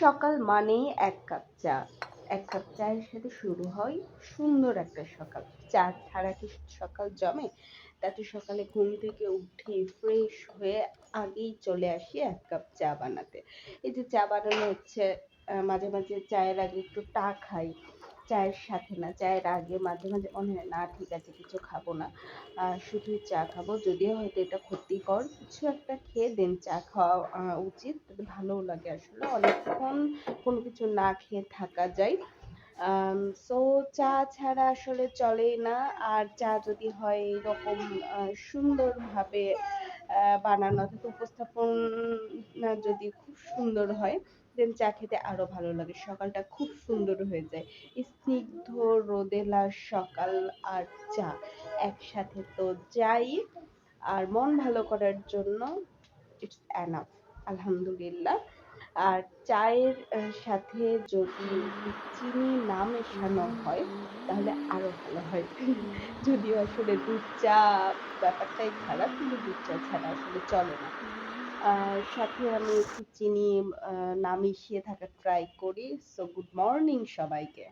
সকাল মানেই এক কাপ চা। এক কাপ চায়ের সাথে শুরু হয় সুন্দর একটা সকাল। চা ছাড়া কি সকাল জমে? তাতে সকালে ঘুম থেকে উঠে ফ্রেশ হয়ে আগেই চলে আসি এক কাপ চা বানাতে। এই যে চা বানানো হচ্ছে মাঝে মাঝে চায়ের আগে একটু টা খাই। চায়ের সাথে না, চায়ের আগে মাঝে মাঝে মনে হয় না, ঠিক আছে, কিছু খাব না। শুধুই চা খাব, যদিও হয়তো এটা ক্ষতিকর। কিছু একটা খেয়ে দেন, চা খাওয়া উচিত ভালোও লাগে আসলে। অনেকক্ষণ কোনো কিছু না খেয়ে থাকা যায়। সো চা ছাড়া আসলে চলেই না। আর চা যদি হয় এরকম সুন্দরভাবে বানানো অর্থাৎ উপস্থাপন যদি খুব সুন্দর হয় দেন চা খেতে আরও ভালো লাগে। সকালটা খুব সুন্দর হয়ে যায়। স্নিগ্ধ রোদেলা সকাল আর চা একসাথে তো যাই। আর মন ভালো করার জন্য ইটস অ্যানাফ আলহামদুলিল্লাহ। আর চায়ের সাথে যদি চিনি না মেশানো হয়, তাহলে আরও ভালো হয়। যদিও আসলে দুধ চা ব্যাপারটাই খারাপ, কিন্তু দুধ চা ছাড়া আসলে চলে না। সাথে আমি একটু চিনি না মিশিয়ে থাকা ট্রাই করি। সো গুড মর্নিং সবাইকে।